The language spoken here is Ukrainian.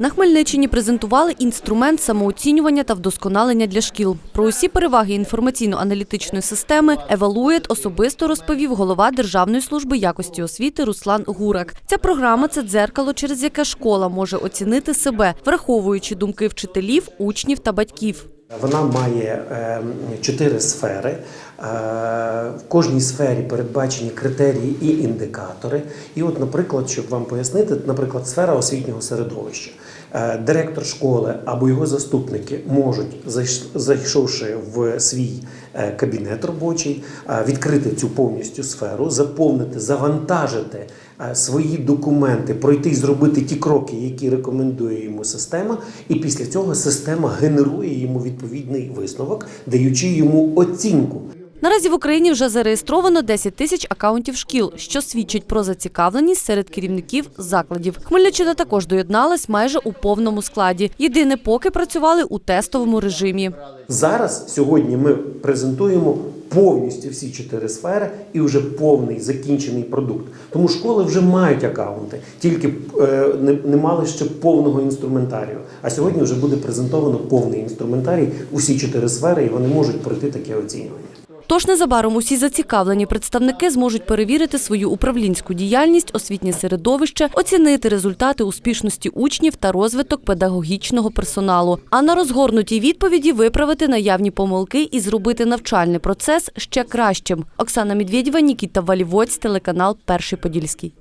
На Хмельниччині презентували інструмент самооцінювання та вдосконалення для шкіл. Про усі переваги інформаційно-аналітичної системи «Евалуєт» особисто розповів голова Державної служби якості освіти Руслан Гурак. Ця програма це дзеркало, через яке школа може оцінити себе, враховуючи думки вчителів, учнів та батьків. Вона має е, чотири сфери. Е, В кожній сфері передбачені критерії і індикатори. І, от, наприклад, щоб вам пояснити, наприклад, сфера освітнього середовища. Е, Директор школи або його заступники можуть, зайш- зайшовши в свій е, кабінет робочий, відкрити цю повністю сферу, заповнити, завантажити свої документи, пройти і зробити ті кроки, які рекомендує йому система, і після цього система генерує йому відповідний висновок, даючи йому оцінку. Наразі в Україні вже зареєстровано 10 тисяч акаунтів шкіл, що свідчить про зацікавленість серед керівників закладів. Хмельниччина також доєдналась майже у повному складі. Єдине, поки працювали у тестовому режимі. Зараз сьогодні ми презентуємо повністю всі чотири сфери і вже повний закінчений продукт. Тому школи вже мають акаунти, тільки е, не, не мали ще повного інструментарію. А сьогодні вже буде презентовано повний інструментарій, усі чотири сфери, і вони можуть пройти таке оцінювання. Тож незабаром усі зацікавлені представники зможуть перевірити свою управлінську діяльність, освітнє середовище, оцінити результати успішності учнів та розвиток педагогічного персоналу. А на розгорнутій відповіді виправити наявні помилки і зробити навчальний процес ще кращим. Оксана Медведєва, Нікіта Валівоць, телеканал Перший Подільський.